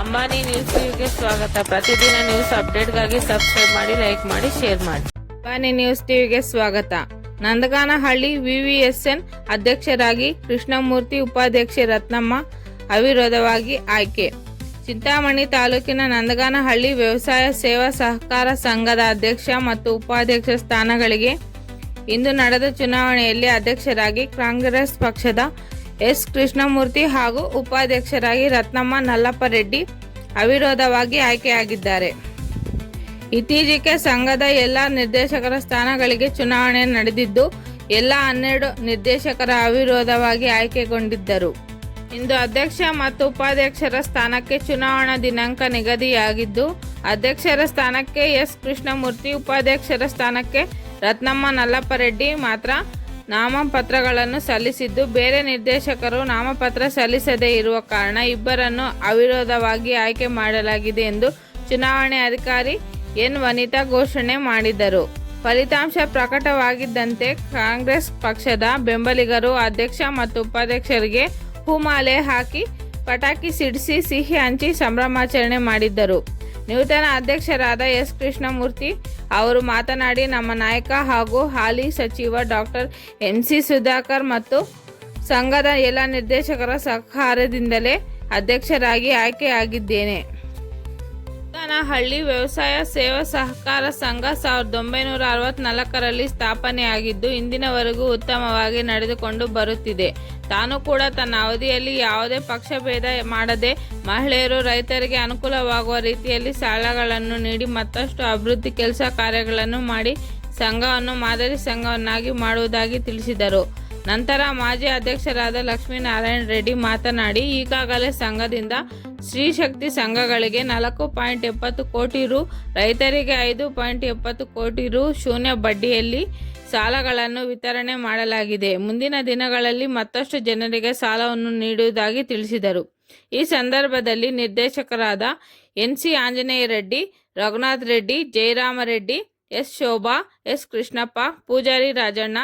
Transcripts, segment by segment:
Ambani news ಟಿವಿಗೆ ಸ್ವಾಗತ. ಪ್ರತಿದಿನ ನ್ಯೂಸ್ ಅಪ್ಡೇಟ್ಗಾಗಿ ಸಬ್ಸ್ಕ್ರೈಬ್ ಮಾಡಿ, ಲೈಕ್ ಮಾಡಿ, ಶೇರ್ ಮಾಡಿ. ಅಂಬಾನಿ ನ್ಯೂಸ್ ಟಿವಿಗೆ ಸ್ವಾಗತ. ನಂದಗಾನಹಳ್ಳಿ ವಿವಿಎಸ್ಎನ್ ಅಧ್ಯಕ್ಷರಾಗಿ ಕೃಷ್ಣಮೂರ್ತಿ, ಉಪಾಧ್ಯಕ್ಷೆ ರತ್ನಮ್ಮ ಅವಿರೋಧವಾಗಿ ಆಯ್ಕೆ. ಚಿಂತಾಮಣಿ ತಾಲೂಕಿನ ನಂದಗಾನಹಳ್ಳಿ ವ್ಯವಸಾಯ ಸೇವಾ ಸಹಕಾರ ಸಂಘದ ಅಧ್ಯಕ್ಷ ಮತ್ತು ಉಪಾಧ್ಯಕ್ಷ ಸ್ಥಾನಗಳಿಗೆ ಇಂದು ನಡೆದ ಚುನಾವಣೆಯಲ್ಲಿ ಅಧ್ಯಕ್ಷರಾಗಿ ಕಾಂಗ್ರೆಸ್ ಪಕ್ಷದ ಎಸ್. ಕೃಷ್ಣಮೂರ್ತಿ ಹಾಗೂ ಉಪಾಧ್ಯಕ್ಷರಾಗಿ ರತ್ನಮ್ಮ ನಲ್ಲಪ್ಪ ರೆಡ್ಡಿ ಅವಿರೋಧವಾಗಿ ಆಯ್ಕೆಯಾಗಿದ್ದಾರೆ. ಇತ್ತೀಚೆಗೆ ಸಂಘದ ಎಲ್ಲ ನಿರ್ದೇಶಕರ ಸ್ಥಾನಗಳಿಗೆ ಚುನಾವಣೆ ನಡೆದಿದ್ದು, ಎಲ್ಲ ಹನ್ನೆರಡು ನಿರ್ದೇಶಕರ ಅವಿರೋಧವಾಗಿ ಆಯ್ಕೆಗೊಂಡಿದ್ದರು. ಇಂದು ಅಧ್ಯಕ್ಷ ಮತ್ತು ಉಪಾಧ್ಯಕ್ಷರ ಸ್ಥಾನಕ್ಕೆ ಚುನಾವಣಾ ದಿನಾಂಕ ನಿಗದಿಯಾಗಿದ್ದು, ಅಧ್ಯಕ್ಷರ ಸ್ಥಾನಕ್ಕೆ ಎಸ್. ಕೃಷ್ಣಮೂರ್ತಿ, ಉಪಾಧ್ಯಕ್ಷರ ಸ್ಥಾನಕ್ಕೆ ರತ್ನಮ್ಮ ನಲ್ಲಪ್ಪ ರೆಡ್ಡಿ ಮಾತ್ರ ನಾಮಪತ್ರಗಳನ್ನು ಸಲ್ಲಿಸಿದ್ದು ಬೇರೆ ನಿರ್ದೇಶಕರು ನಾಮಪತ್ರ ಸಲ್ಲಿಸದೇ ಇರುವ ಕಾರಣ ಇಬ್ಬರನ್ನು ಅವಿರೋಧವಾಗಿ ಆಯ್ಕೆ ಮಾಡಲಾಗಿದೆ ಎಂದು ಚುನಾವಣೆ ಅಧಿಕಾರಿ ಎನ್. ವನಿತಾ ಘೋಷಣೆ ಮಾಡಿದರು. ಫಲಿತಾಂಶ ಪ್ರಕಟವಾಗಿದ್ದಂತೆ ಕಾಂಗ್ರೆಸ್ ಪಕ್ಷದ ಬೆಂಬಲಿಗರು ಅಧ್ಯಕ್ಷ ಮತ್ತು ಉಪಾಧ್ಯಕ್ಷರಿಗೆ ಹೂಮಾಲೆ ಹಾಕಿ ಪಟಾಕಿ ಸಿಡಿಸಿ ಸಿಹಿ ಹಂಚಿ ಸಂಭ್ರಮಾಚರಣೆ ಮಾಡಿದ್ದರು. ನೂತನ ಅಧ್ಯಕ್ಷರಾದ ಎಸ್ ಕೃಷ್ಣಮೂರ್ತಿ ಅವರು ಮಾತನಾಡಿ, ನಮ್ಮ ನಾಯಕ ಹಾಗೂ ಹಾಲಿ ಸಚಿವ ಡಾಕ್ಟರ್ ಎಂ ಸಿ ಸುಧಾಕರ್ ಮತ್ತು ಸಂಘದ ಎಲ್ಲ ನಿರ್ದೇಶಕರ ಸಹಕಾರದಿಂದಲೇ ಅಧ್ಯಕ್ಷರಾಗಿ ಆಯ್ಕೆಯಾಗಿದ್ದೇನೆ. ಹಳ್ಳಿ ವ್ಯವಸಾಯ ಸೇವಾ ಸಹಕಾರ ಸಂಘ ಸಾವಿರದ ಒಂಬೈನೂರ ಅರವತ್ನಾಲ್ಕರಲ್ಲಿ ಸ್ಥಾಪನೆಯಾಗಿದ್ದು, ಇಂದಿನವರೆಗೂ ಉತ್ತಮವಾಗಿ ನಡೆದುಕೊಂಡು ಬರುತ್ತಿದೆ. ತಾನು ಕೂಡ ತನ್ನ ಅವಧಿಯಲ್ಲಿ ಯಾವುದೇ ಪಕ್ಷಭೇದ ಮಾಡದೆ ಮಹಿಳೆಯರು ರೈತರಿಗೆ ಅನುಕೂಲವಾಗುವ ರೀತಿಯಲ್ಲಿ ಸಾಲಗಳನ್ನು ನೀಡಿ ಮತ್ತಷ್ಟು ಅಭಿವೃದ್ಧಿ ಕೆಲಸ ಕಾರ್ಯಗಳನ್ನು ಮಾಡಿ ಸಂಘವನ್ನು ಮಾದರಿ ಸಂಘವನ್ನಾಗಿ ಮಾಡುವುದಾಗಿ ತಿಳಿಸಿದರು. ನಂತರ ಮಾಜಿ ಅಧ್ಯಕ್ಷರಾದ ಲಕ್ಷ್ಮೀನಾರಾಯಣ ರೆಡ್ಡಿ ಮಾತನಾಡಿ, ಈಗಾಗಲೇ ಸಂಘದಿಂದ ಸ್ತ್ರೀಶಕ್ತಿ ಸಂಘಗಳಿಗೆ ನಾಲ್ಕು ಪಾಯಿಂಟ್ ಎಪ್ಪತ್ತು ಕೋಟಿ ರು, ರೈತರಿಗೆ ಐದು ಪಾಯಿಂಟ್ ಎಪ್ಪತ್ತು ಕೋಟಿ ರು ಶೂನ್ಯ ಬಡ್ಡಿಯಲ್ಲಿ ಸಾಲಗಳನ್ನು ವಿತರಣೆ ಮಾಡಲಾಗಿದೆ. ಮುಂದಿನ ದಿನಗಳಲ್ಲಿ ಮತ್ತಷ್ಟು ಜನರಿಗೆ ಸಾಲವನ್ನು ನೀಡುವುದಾಗಿ ತಿಳಿಸಿದರು. ಈ ಸಂದರ್ಭದಲ್ಲಿ ನಿರ್ದೇಶಕರಾದ N C Anjaneya Reddy Raghunath Reddy Jayarama Reddy S Shobha, S Krishnappa, Poojari Rajanna,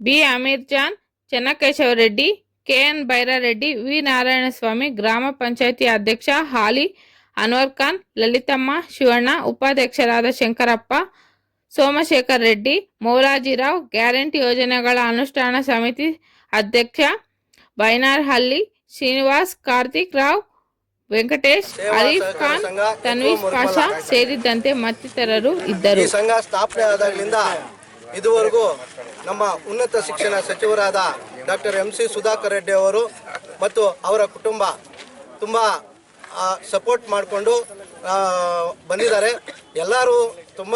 B Amir Jan Chennakeshava Reddy KN Byrareddy, V Narayanaswamy, ಗ್ರಾಮ ಪಂಚಾಯಿತಿ ಅಧ್ಯಕ್ಷ ಹಾಲಿ ಅನ್ವರ್ ಖಾನ್, ಲಲಿತಮ್ಮ, ಶಿವಣ್ಣ, ಉಪಾಧ್ಯಕ್ಷರಾದ ಶಂಕರಪ್ಪ ಸೋಮಶೇಖರ್ ರೆಡ್ಡಿ ಮೌಲಾಜಿರಾವ್ ಗ್ಯಾರಂಟಿ ಯೋಜನೆಗಳ ಅನುಷ್ಠಾನ ಸಮಿತಿ ಅಧ್ಯಕ್ಷ ಬೈನಾರ್ಹಳ್ಳಿ ಶ್ರೀನಿವಾಸ್ ಕಾರ್ತಿಕ್ ರಾವ್ ವೆಂಕಟೇಶ್ ಅರೀಫ್ ಖಾನ್ ತನ್ವೀಶ್ ಪಾಷಾ ಸೇರಿದಂತೆ ಮತ್ತಿತರರು ಇದ್ದರು. ಸಂಘ ಸ್ಥಾಪನೆ ಆದಾಗಲಿಂದ ಇದುವರೆಗೂ ನಮ್ಮ ಉನ್ನತ ಶಿಕ್ಷಣ ಸಚಿವರಾದ doctor M C Sudhakar Reddy ಅವರು ಮತ್ತು ಅವರ ಕುಟುಂಬ ತುಂಬ ಸಪೋರ್ಟ್ ಮಾಡಿಕೊಂಡು ಬಂದಿದ್ದಾರೆ. ಎಲ್ಲರೂ ತುಂಬ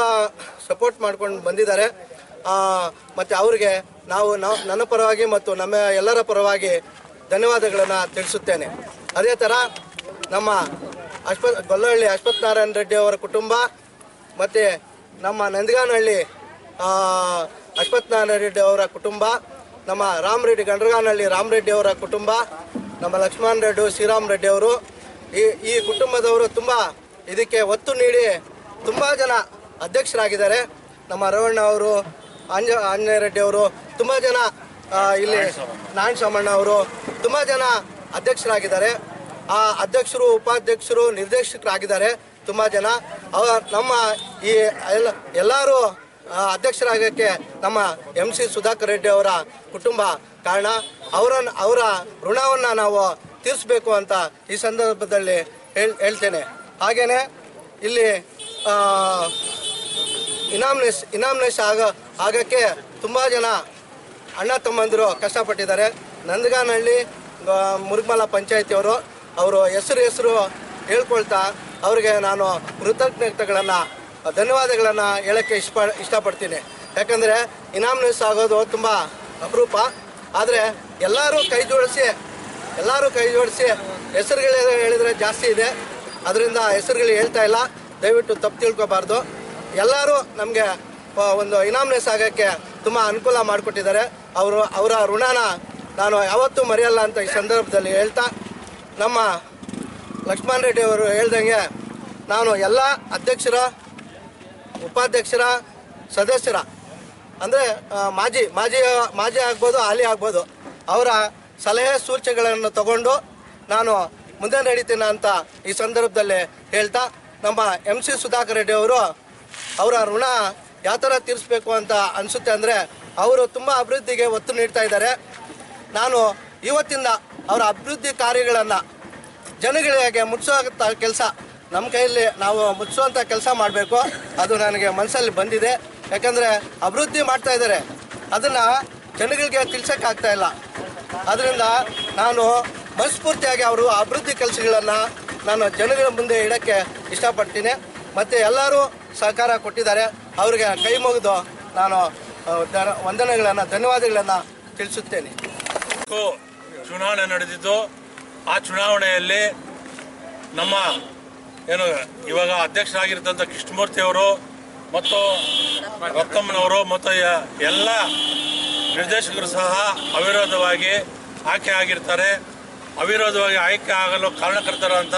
ಸಪೋರ್ಟ್ ಮಾಡ್ಕೊಂಡು ಬಂದಿದ್ದಾರೆ. ಮತ್ತು ಅವರಿಗೆ ನಾವು ನಾವು ನನ್ನ ಪರವಾಗಿ ಮತ್ತು ನಮ್ಮ ಎಲ್ಲರ ಪರವಾಗಿ ಧನ್ಯವಾದಗಳನ್ನು ತಿಳಿಸುತ್ತೇನೆ. ಅದೇ ಥರ ನಮ್ಮ ಅಶ್ವ ಗೊಲ್ಲಹಳ್ಳಿ ಅಶ್ವಥ್ ನಾರಾಯಣ ರೆಡ್ಡಿ ಅವರ ಕುಟುಂಬ ಮತ್ತು ನಮ್ಮ ನಂದಗಾನಹಳ್ಳಿ ಆ, ಅಶ್ವಥ್ ನಾರಾಯಣ ರೆಡ್ಡಿ ಅವರ ಕುಟುಂಬ ನಮ್ಮ ರಾಮ್ ರೆಡ್ಡಿ ಗಂಡ್ರಗಾನಹಳ್ಳಿ ರಾಮ್ ರೆಡ್ಡಿ ಅವರ ಕುಟುಂಬ ನಮ್ಮ ಲಕ್ಷ್ಮಣ್ ರೆಡ್ಡಿ ಶ್ರೀರಾಮ್ ರೆಡ್ಡಿ ಅವರು ಈ ಈ ಕುಟುಂಬದವರು ತುಂಬ ಇದಕ್ಕೆ ಒತ್ತು ನೀಡಿ ತುಂಬ ಜನ ಅಧ್ಯಕ್ಷರಾಗಿದ್ದಾರೆ. ನಮ್ಮ ರವಣ್ಣ ಅವರು ಅಂಜ ಆಂಜನೇಯ ರೆಡ್ಡಿ ಅವರು, ತುಂಬ ಜನ ಇಲ್ಲಿ ನಾರಾಯಣ ಸಾಮಣ್ಣ ಅವರು, ತುಂಬ ಜನ ಅಧ್ಯಕ್ಷರಾಗಿದ್ದಾರೆ. ಆ ಅಧ್ಯಕ್ಷರು, ಉಪಾಧ್ಯಕ್ಷರು, ನಿರ್ದೇಶಕರಾಗಿದ್ದಾರೆ. ತುಂಬ ಜನ. ಅವ, ನಮ್ಮ ಈ ಎಲ್ಲ, ಎಲ್ಲರೂ ಅಧ್ಯಕ್ಷರಾಗಕ್ಕೆ ನಮ್ಮ ಎಂ ಸಿ ಸುಧಾಕರ್ ರೆಡ್ಡಿ ಅವರ ಕುಟುಂಬ ಕಾರಣ. ಅವರ ಅವರ ಋಣವನ್ನು ನಾವು ತೀರಿಸಬೇಕು ಅಂತ ಈ ಸಂದರ್ಭದಲ್ಲಿ ಹೇಳ್, ಹೇಳ್ತೇನೆ. ಹಾಗೆಯೇ ಇಲ್ಲಿ ಇನಾಮ್ನೇಶ್ ಇನಾಮ್ನೆಸ್ ಆಗ, ಆಗಕ್ಕೆ ತುಂಬ ಜನ ಅಣ್ಣ ತಮ್ಮಂದಿರು ಕಷ್ಟಪಟ್ಟಿದ್ದಾರೆ. ನಂದಗಾನಹಳ್ಳಿ ಮುರುಗ್ಮಲ ಪಂಚಾಯತಿಯವರು ಅವರು ಹೆಸರು ಹೆಸರು ಹೇಳ್ಕೊಳ್ತಾ ಅವರಿಗೆ ನಾನು ಕೃತಜ್ಞತೆಗಳನ್ನು, ಧನ್ಯವಾದಗಳನ್ನು ಹೇಳೋಕ್ಕೆ ಇಷ್ಟ, ಇಷ್ಟಪಡ್ತೀನಿ. ಯಾಕಂದರೆ ಇನಾಮ್ನೆಸ್ ಆಗೋದು ತುಂಬ ಅಪರೂಪ. ಆದರೆ ಎಲ್ಲರೂ ಕೈ ಜೋಡಿಸಿ, ಎಲ್ಲರೂ ಕೈ ಜೋಡಿಸಿ ಹೆಸರುಗಳು ಹೇಳಿದರೆ ಜಾಸ್ತಿ ಇದೆ. ಅದರಿಂದ ಹೆಸರುಗಳು ಹೇಳ್ತಾ ಇಲ್ಲ. ದಯವಿಟ್ಟು ತಪ್ಪು ತಿಳ್ಕೊಬಾರ್ದು. ಎಲ್ಲರೂ ನಮಗೆ ಒಂದು ಇನಾಮ್ನೆಸ್ ಆಗೋಕ್ಕೆ ತುಂಬ ಅನುಕೂಲ ಮಾಡಿಕೊಟ್ಟಿದ್ದಾರೆ. ಅವರು, ಅವರ ಋಣನ ನಾನು ಯಾವತ್ತೂ ಮರೆಯಲ್ಲ ಅಂತ ಈ ಸಂದರ್ಭದಲ್ಲಿ ಹೇಳ್ತಾ, ನಮ್ಮ ಲಕ್ಷ್ಮಣ್ ರೆಡ್ಡಿ ಅವರು ಹೇಳ್ದಂಗೆ ನಾನು ಎಲ್ಲ ಅಧ್ಯಕ್ಷರ, ಉಪಾಧ್ಯಕ್ಷರ ಸದಸ್ಯರ, ಅಂದರೆ ಮಾಜಿ ಮಾಜಿ ಮಾಜಿ ಆಗ್ಬೋದು, ಹಾಲಿ ಆಗ್ಬೋದು, ಅವರ ಸಲಹೆ ಸೂಚನೆಗಳನ್ನು ತಗೊಂಡು ನಾನು ಮುಂದೆ ನಡೀತೀನ ಅಂತ ಈ ಸಂದರ್ಭದಲ್ಲಿ ಹೇಳ್ತಾ ನಮ್ಮ ಎಂ ಸಿ ಸುಧಾಕರ್ ರೆಡ್ಡಿ ಅವರು, ಅವರ ಋಣ ಯಾವ ಥರ ತೀರಿಸ್ಬೇಕು ಅಂತ ಅನಿಸುತ್ತೆ ಅಂದರೆ ಅವರು ತುಂಬ ಅಭಿವೃದ್ಧಿಗೆ ಒತ್ತು ನೀಡ್ತಾ ಇದ್ದಾರೆ. ನಾನು ಇವತ್ತಿಂದ ಅವರ ಅಭಿವೃದ್ಧಿ ಕಾರ್ಯಗಳನ್ನು ಜನಗಳಿಗೆ ಮುಟ್ಟಿಸೋ ಕೆಲಸ ನಮ್ಮ ಕೈಯಲ್ಲಿ ನಾವು ಮುಟ್ಟಿಸುವಂಥ ಕೆಲಸ ಮಾಡಬೇಕು. ಅದು ನನಗೆ ಮನಸ್ಸಲ್ಲಿ ಬಂದಿದೆ. ಯಾಕಂದರೆ ಅಭಿವೃದ್ಧಿ ಮಾಡ್ತಾ ಇದ್ದಾರೆ. ಅದನ್ನು ಜನಗಳಿಗೆ ತಿಳ್ಸೋಕ್ಕಾಗ್ತಾ ಇಲ್ಲ. ಅದರಿಂದ ನಾನು ಮನಸ್ಫೂರ್ತಿಯಾಗಿ ಅವರು ಅಭಿವೃದ್ಧಿ ಕೆಲಸಗಳನ್ನು ನಾನು ಜನಗಳ ಮುಂದೆ ಇಡೋಕ್ಕೆ ಇಷ್ಟಪಡ್ತೀನಿ. ಮತ್ತು ಎಲ್ಲರೂ ಸಹಕಾರ ಕೊಟ್ಟಿದ್ದಾರೆ. ಅವರಿಗೆ ಕೈ ಮುಗಿದು ನಾನು ವಂದನೆಗಳನ್ನು, ಧನ್ಯವಾದಗಳನ್ನು ತಿಳಿಸುತ್ತೇನೆ. ಚುನಾವಣೆ ನಡೆದಿದ್ದು, ಆ ಚುನಾವಣೆಯಲ್ಲಿ ನಮ್ಮ ಏನು ಇವಾಗ ಅಧ್ಯಕ್ಷರಾಗಿರ್ತಂಥ ಕೃಷ್ಣಮೂರ್ತಿ ಅವರು ಮತ್ತು ರತ್ತಮ್ಮನವರು ಮತ್ತು ಎಲ್ಲ ನಿರ್ದೇಶಕರು ಸಹ ಅವಿರೋಧವಾಗಿ ಆಯ್ಕೆ ಆಗಿರ್ತಾರೆ. ಅವಿರೋಧವಾಗಿ ಆಯ್ಕೆ ಆಗಲು ಕಾರಣಕರ್ತರಂಥ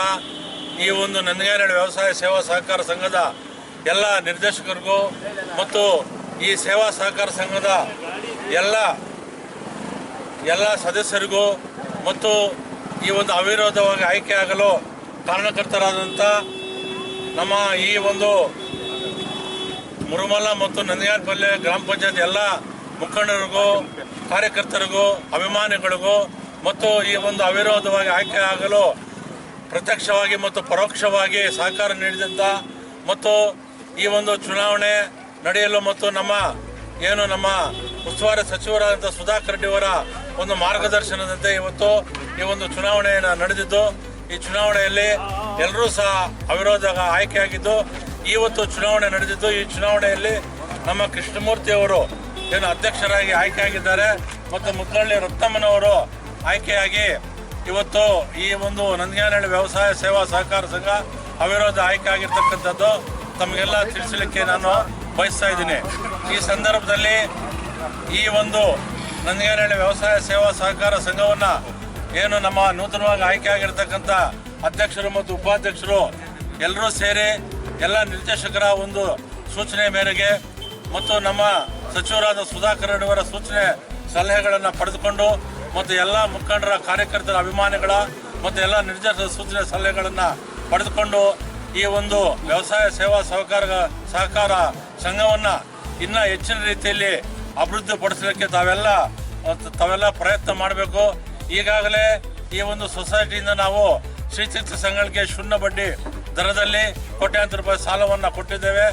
ಈ ಒಂದು ನಂದಗೇರಳ್ಳಿ ವ್ಯವಸಾಯ ಸೇವಾ ಸಹಕಾರ ಸಂಘದ ಎಲ್ಲ ನಿರ್ದೇಶಕರಿಗೂ ಮತ್ತು ಈ ಸೇವಾ ಸಹಕಾರ ಸಂಘದ ಎಲ್ಲ ಎಲ್ಲ ಸದಸ್ಯರಿಗೂ ಮತ್ತು ಈ ಒಂದು ಅವಿರೋಧವಾಗಿ ಆಯ್ಕೆ ಆಗಲು ಕಾರಣಕರ್ತರಾದಂಥ ನಮ್ಮ ಈ ಒಂದು ಮುರುಮಲ ಮತ್ತು ನಂದಿಯಾರ್ಪಲ್ಲೆ ಗ್ರಾಮ ಪಂಚಾಯತ್ ಎಲ್ಲ ಮುಖಂಡರಿಗೂ, ಕಾರ್ಯಕರ್ತರಿಗೂ, ಅಭಿಮಾನಿಗಳಿಗೂ ಮತ್ತು ಈ ಒಂದು ಅವಿರೋಧವಾಗಿ ಆಯ್ಕೆ ಆಗಲು ಪ್ರತ್ಯಕ್ಷವಾಗಿ ಮತ್ತು ಪರೋಕ್ಷವಾಗಿ ಸಹಕಾರ ನೀಡಿದಂಥ ಮತ್ತು ಈ ಒಂದು ಚುನಾವಣೆ ನಡೆಯಲು ಮತ್ತು ನಮ್ಮ ಏನು ನಮ್ಮ ಉಸ್ತುವಾರಿ ಸಚಿವರಾದಂಥ ಸುಧಾಕರ್ ರೆಡ್ಡಿಯವರ ಒಂದು ಮಾರ್ಗದರ್ಶನದಂತೆ ಇವತ್ತು ಈ ಒಂದು ಚುನಾವಣೆಯನ್ನು ನಡೆದಿದ್ದು, ಈ ಚುನಾವಣೆಯಲ್ಲಿ ಎಲ್ಲರೂ ಸಹ ಅವಿರೋಧ ಆಯ್ಕೆಯಾಗಿದ್ದು ಇವತ್ತು ಚುನಾವಣೆ ನಡೆದಿದ್ದು, ಈ ಚುನಾವಣೆಯಲ್ಲಿ ನಮ್ಮ ಕೃಷ್ಣಮೂರ್ತಿ ಅವರು ಏನು ಅಧ್ಯಕ್ಷರಾಗಿ ಆಯ್ಕೆಯಾಗಿದ್ದಾರೆ ಮತ್ತು ಮುದ್ದಳ್ಳಿ ರತ್ನಮ್ಮನವರು ಆಯ್ಕೆಯಾಗಿ ಇವತ್ತು ಈ ಒಂದು ನಂದಿಗಾನಹಳ್ಳಿ ವ್ಯವಸಾಯ ಸೇವಾ ಸಹಕಾರ ಸಂಘ ಅವಿರೋಧ ಆಯ್ಕೆ ಆಗಿರ್ತಕ್ಕಂಥದ್ದು ತಮಗೆಲ್ಲ ತಿಳಿಸಲಿಕ್ಕೆ ನಾನು ಬಯಸ್ತಾ ಇದ್ದೀನಿ. ಈ ಸಂದರ್ಭದಲ್ಲಿ ಈ ಒಂದು ನಂದಿಗಾನಹಳ್ಳಿ ವ್ಯವಸಾಯ ಸೇವಾ ಸಹಕಾರ ಸಂಘವನ್ನು ಏನು ನಮ್ಮ ನೂತನವಾಗಿ ಆಯ್ಕೆ ಆಗಿರ್ತಕ್ಕಂಥ ಅಧ್ಯಕ್ಷರು ಮತ್ತು ಉಪಾಧ್ಯಕ್ಷರು ಎಲ್ಲರೂ ಸೇರಿ ಎಲ್ಲ ನಿರ್ದೇಶಕರ ಒಂದು ಸೂಚನೆ ಮೇರೆಗೆ ಮತ್ತು ನಮ್ಮ ಸಚಿವರಾದ ಸುಧಾಕರ್ ರೆಡ್ಡಿಯವರ ಸೂಚನೆ ಸಲಹೆಗಳನ್ನು ಪಡೆದುಕೊಂಡು ಮತ್ತು ಎಲ್ಲ ಮುಖಂಡರ, ಕಾರ್ಯಕರ್ತರ ಅಭಿಮಾನಿಗಳ ಮತ್ತು ಎಲ್ಲ ನಿರ್ದೇಶ ಸೂಚನೆ ಸಲಹೆಗಳನ್ನು ಪಡೆದುಕೊಂಡು ಈ ಒಂದು ವ್ಯವಸಾಯ ಸೇವಾ ಸಹಕಾರ ಸಹಕಾರ ಸಂಘವನ್ನು ಇನ್ನೂ ಹೆಚ್ಚಿನ ರೀತಿಯಲ್ಲಿ ಅಭಿವೃದ್ಧಿಪಡಿಸಲಿಕ್ಕೆ ತಾವೆಲ್ಲ ತಾವೆಲ್ಲ ಪ್ರಯತ್ನ ಮಾಡಬೇಕು. ಈಗಾಗಲೇ ಈ ಒಂದು ಸೊಸೈಟಿಯಿಂದ ನಾವು ಶ್ರೀ ಚಿಕಿತ್ಸೆ ಸಂಘಗಳಿಗೆ ಶೂನ್ಯ ಬಡ್ಡಿ ದರದಲ್ಲಿ ಕೋಟ್ಯಾಂತರ ರೂಪಾಯಿ ಸಾಲವನ್ನು ಕೊಟ್ಟಿದ್ದೇವೆ.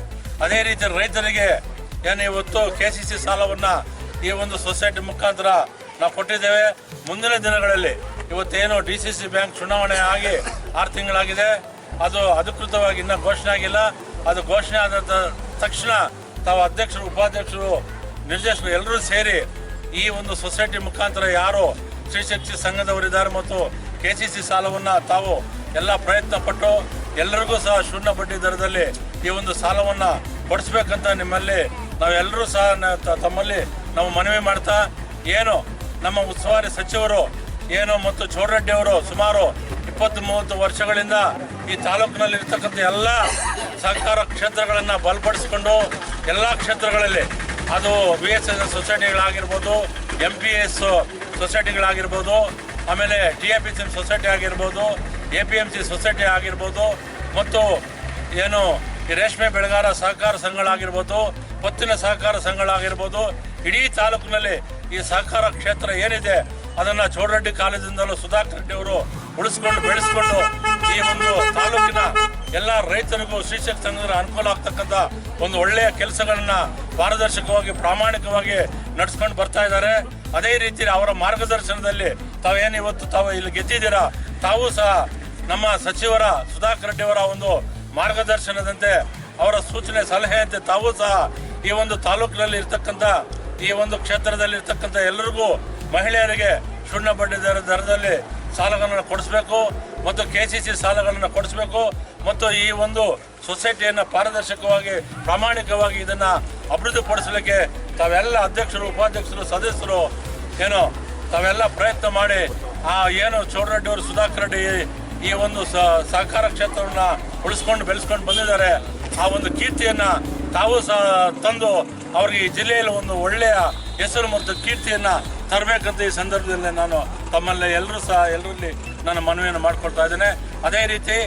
ಅದೇ ರೀತಿ ರೈತರಿಗೆ ಏನು ಇವತ್ತು ಕೆ ಸಿ ಸಿ ಸಾಲವನ್ನು ಈ ಒಂದು ಸೊಸೈಟಿ ಮುಖಾಂತರ ನಾವು ಕೊಟ್ಟಿದ್ದೇವೆ ಮುಂದಿನ ದಿನಗಳಲ್ಲಿ. ಇವತ್ತೇನು ಡಿ ಸಿ ಸಿ ಬ್ಯಾಂಕ್ ಚುನಾವಣೆ ಆಗಿ ಆರು ತಿಂಗಳಾಗಿದೆ. ಅದು ಅಧಿಕೃತವಾಗಿ ಇನ್ನೂ ಘೋಷಣೆ ಆಗಿಲ್ಲ. ಅದು ಘೋಷಣೆ ಆದ ತಕ್ಷಣ ತಾವು ಅಧ್ಯಕ್ಷರು, ಉಪಾಧ್ಯಕ್ಷರು, ನಿರ್ದೇಶಕರು ಎಲ್ಲರೂ ಸೇರಿ ಈ ಒಂದು ಸೊಸೈಟಿ ಮುಖಾಂತರ ಯಾರು ಶ್ರೀಶಕ್ತಿ ಸಂಘದವರಿದ್ದಾರೆ ಮತ್ತು ಕೆ ಸಿ ಸಿ ಸಾಲವನ್ನು ತಾವು ಎಲ್ಲ ಪ್ರಯತ್ನ ಪಟ್ಟು ಎಲ್ಲರಿಗೂ ಸಹ ಶೂನ್ಯ ಬಡ್ಡಿ ದರದಲ್ಲಿ ಈ ಒಂದು ಸಾಲವನ್ನು ಕೊಡಿಸ್ಬೇಕಂತ ನಿಮ್ಮಲ್ಲಿ ನಾವೆಲ್ಲರೂ ಸಹ ತಮ್ಮಲ್ಲಿ ನಾವು ಮನವಿ ಮಾಡ್ತಾ ಏನು ನಮ್ಮ ಉಸ್ತುವಾರಿ ಸಚಿವರು ಏನು ಮತ್ತು ಚೌಡರೆಡ್ಡಿ ಅವರು ಸುಮಾರು ಇಪ್ಪತ್ತು ಮೂವತ್ತು ವರ್ಷಗಳಿಂದ ಈ ತಾಲೂಕಿನಲ್ಲಿ ಇರ್ತಕ್ಕಂಥ ಎಲ್ಲ ಸಹಕಾರ ಕ್ಷೇತ್ರಗಳನ್ನು ಬಲಪಡಿಸಿಕೊಂಡು ಎಲ್ಲ ಕ್ಷೇತ್ರಗಳಲ್ಲಿ ಅದು ಬಿ ಎಸ್ ಎಸ್ ಸೊಸೈಟಿಗಳಾಗಿರ್ಬೋದು ಎಂ ಪಿ ಎಸ್ ಸೊಸೈಟಿಗಳಾಗಿರ್ಬೋದು, ಆಮೇಲೆ T A P C society ಆಗಿರ್ಬೋದು A P M C society ಆಗಿರ್ಬೋದು, ಮತ್ತು ಏನು ಈ ರೇಷ್ಮೆ ಬೆಳೆಗಾರ ಸಹಕಾರ ಸಂಘಗಳಾಗಿರ್ಬೋದು ಪತ್ತಿನ ಸಹಕಾರ ಸಂಘಗಳಾಗಿರ್ಬೋದು, ಇಡೀ ತಾಲೂಕಿನಲ್ಲಿ ಈ ಸಹಕಾರ ಕ್ಷೇತ್ರ ಏನಿದೆ, ಅದನ್ನ ಚೋಡರೆಡ್ಡಿ ಕಾಲೇಜಿಂದಲೂ ಸುಧಾಕರ್ ರೆಡ್ಡಿ ಅವರು ಉಳಿಸ್ಕೊಂಡು ಬೆಳೆಸ್ಕೊಂಡು ಈ ಒಂದು ತಾಲೂಕಿನ ಎಲ್ಲ ರೈತರಿಗೂ ಶಿಕ್ಷಕ ಸಂಘದ ಅನುಕೂಲ ಆಗ್ತಕ್ಕಂಥ ಒಂದು ಒಳ್ಳೆಯ ಕೆಲಸಗಳನ್ನ ಪಾರದರ್ಶಕವಾಗಿ, ಪ್ರಾಮಾಣಿಕವಾಗಿ ನಡೆಸ್ಕೊಂಡು ಬರ್ತಾ ಇದ್ದಾರೆ. ಅದೇ ರೀತಿ ಅವರ ಮಾರ್ಗದರ್ಶನದಲ್ಲಿ ತಾವೇನು ಇವತ್ತು ತಾವು ಇಲ್ಲಿ ಗೆದ್ದಿದ್ದೀರಾ, ತಾವು ಸಹ ನಮ್ಮ ಸಚಿವರ ಸುಧಾಕರ್ ರೆಡ್ಡಿಯವರ ಒಂದು ಮಾರ್ಗದರ್ಶನದಂತೆ ಅವರ ಸೂಚನೆ ಸಲಹೆಯಂತೆ ತಾವು ಸಹ ಈ ಒಂದು ತಾಲೂಕಿನಲ್ಲಿ ಇರ್ತಕ್ಕಂಥ ಈ ಒಂದು ಕ್ಷೇತ್ರದಲ್ಲಿ ಇರ್ತಕ್ಕಂಥ ಎಲ್ಲರಿಗೂ ಮಹಿಳೆಯರಿಗೆ ಶೂನ್ಯ ಬಡ್ಡಿ ದರ ದರದಲ್ಲಿ ಸಾಲಗಳನ್ನು ಕೊಡಿಸ್ಬೇಕು ಮತ್ತು ಕೆ ಸಿ ಸಿ ಸಾಲಗಳನ್ನು ಕೊಡಿಸ್ಬೇಕು ಮತ್ತು ಈ ಒಂದು ಸೊಸೈಟಿಯನ್ನು ಪಾರದರ್ಶಕವಾಗಿ, ಪ್ರಾಮಾಣಿಕವಾಗಿ ಇದನ್ನು ಅಭಿವೃದ್ಧಿಪಡಿಸಲಿಕ್ಕೆ ತಾವೆಲ್ಲ ಅಧ್ಯಕ್ಷರು, ಉಪಾಧ್ಯಕ್ಷರು, ಸದಸ್ಯರು ಏನು, ತಾವೆಲ್ಲ ಪ್ರಯತ್ನ ಮಾಡಿ ಆ ಏನು ಚೌಡರೆಡ್ಡಿ ಅವರು, ಸುಧಾಕರ್ ರೆಡ್ಡಿ ಈ ಒಂದು ಸಹಕಾರ ಕ್ಷೇತ್ರವನ್ನು ಉಳಿಸ್ಕೊಂಡು ಬೆಳೆಸ್ಕೊಂಡು ಬಂದಿದ್ದಾರೆ. ಆ ಒಂದು ಕೀರ್ತಿಯನ್ನು ತಾವು ಸಹ ತಂದು ಅವ್ರಿಗೆ ಈ ಜಿಲ್ಲೆಯಲ್ಲಿ ಒಂದು ಒಳ್ಳೆಯ ಹೆಸರು ಮತ್ತು ಕೀರ್ತಿಯನ್ನು ತರಬೇಕಂತ ಈ ಸಂದರ್ಭದಲ್ಲಿ ನಾನು ತಮ್ಮಲ್ಲಿ ಎಲ್ಲರೂ ಸಹ ಎಲ್ಲರಲ್ಲಿ ನನ್ನ ಮನವಿಯನ್ನು ಮಾಡಿಕೊಳ್ತಾ ಇದ್ದೇನೆ. ಅದೇ ರೀತಿ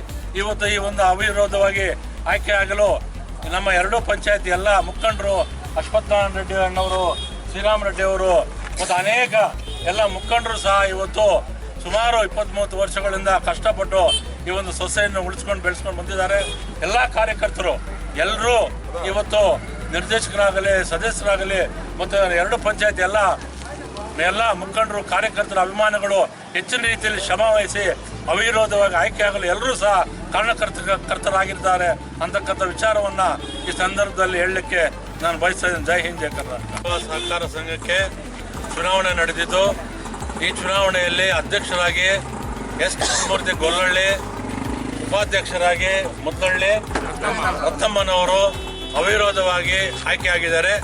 ಇವತ್ತು ಈ ಒಂದು ಅವಿರೋಧವಾಗಿ ಆಯ್ಕೆ ಆಗಲು ನಮ್ಮ ಎರಡೂ ಪಂಚಾಯತ್ ಎಲ್ಲ ಮುಖಂಡರು ಅಶ್ವತ್ಥನಾರಾಯಣ ರೆಡ್ಡಿ ಅಣ್ಣವರು, ಶ್ರೀರಾಮ್ ರೆಡ್ಡಿ ಅವರು ಮತ್ತು ಅನೇಕ ಎಲ್ಲ ಮುಖಂಡರು ಸಹ ಇವತ್ತು ಸುಮಾರು ಇಪ್ಪತ್ತ್ಮೂವತ್ತು ವರ್ಷಗಳಿಂದ ಕಷ್ಟಪಟ್ಟು ಈ ಒಂದು ಸೊಸೆಯನ್ನು ಉಳಿಸ್ಕೊಂಡು ಬೆಳೆಸ್ಕೊಂಡು ಬಂದಿದ್ದಾರೆ. ಎಲ್ಲ ಕಾರ್ಯಕರ್ತರು, ಎಲ್ಲರೂ ಇವತ್ತು ನಿರ್ದೇಶಕರಾಗಲಿ, ಸದಸ್ಯರಾಗಲಿ, ಮತ್ತು ಎರಡು ಪಂಚಾಯತ್ ಎಲ್ಲ ಎಲ್ಲ ಮುಖಂಡರು, ಕಾರ್ಯಕರ್ತರ, ಅಭಿಮಾನಿಗಳು ಹೆಚ್ಚಿನ ರೀತಿಯಲ್ಲಿ ಶ್ರಮ ವಹಿಸಿ ಅವಿರೋಧವಾಗಿ ಆಯ್ಕೆಯಾಗಲು ಎಲ್ಲರೂ ಸಹ ಕಾರಣಕರ್ತ, ಕರ್ತರಾಗಿದ್ದಾರೆ ಅಂತಕ್ಕಂಥ ವಿಚಾರವನ್ನ ಈ ಸಂದರ್ಭದಲ್ಲಿ ಹೇಳಲಿಕ್ಕೆ ನಾನು ಬಯಸ್ತಾ ಜೈ ಹಿಂದ್, ಜೈ ಕರ್ನಾಟಕ. ಸಹಕಾರ ಸಂಘಕ್ಕೆ ಚುನಾವಣೆ ನಡೆದಿದ್ದು, ಈ ಚುನಾವಣೆಯಲ್ಲಿ ಅಧ್ಯಕ್ಷರಾಗಿ ಎಸ್. ಕೃಷ್ಣಮೂರ್ತಿ ಗೊಲ್ಲಳ್ಳಿ, ಉಪಾಧ್ಯಕ್ಷರಾಗಿ ಮುದ್ದಳ್ಳಿ ರತ್ತಮ್ಮನವರು ಅವಿರೋಧವಾಗಿ ಆಯ್ಕೆ ಆಗಿದ್ದಾರೆ.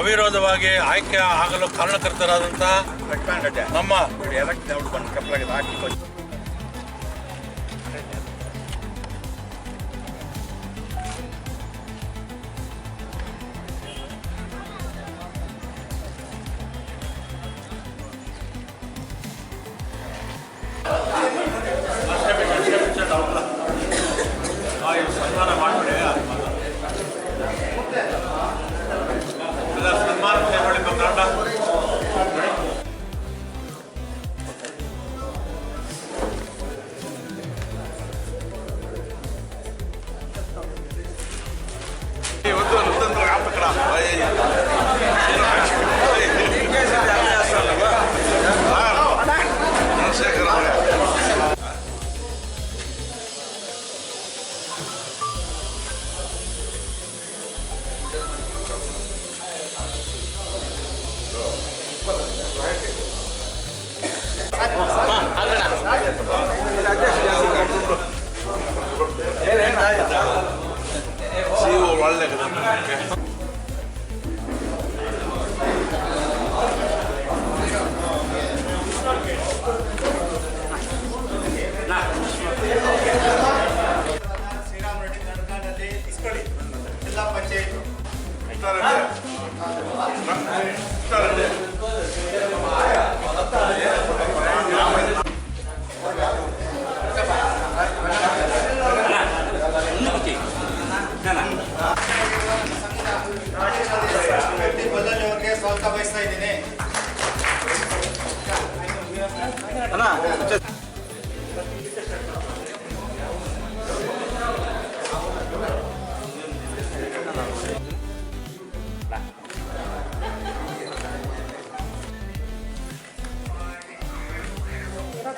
ಅವಿರೋಧವಾಗಿ ಆಯ್ಕೆ ಆಗಲು ಕಾರಣಕರ್ತರಾದಂತಹ ನಮ್ಮ ಶ್ರೀರಾಮ್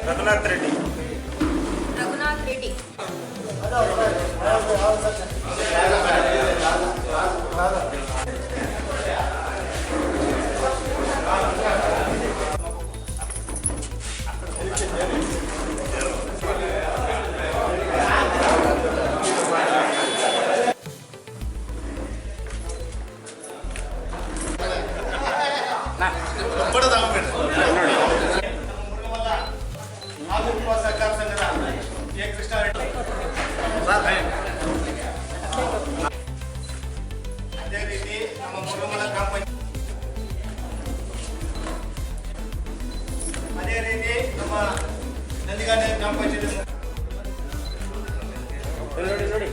ರಘುನಾಥ್ ರೆಡ್ಡಿ ರಘುನಾಥ್ ರೆಡ್ಡಿ ready, ready.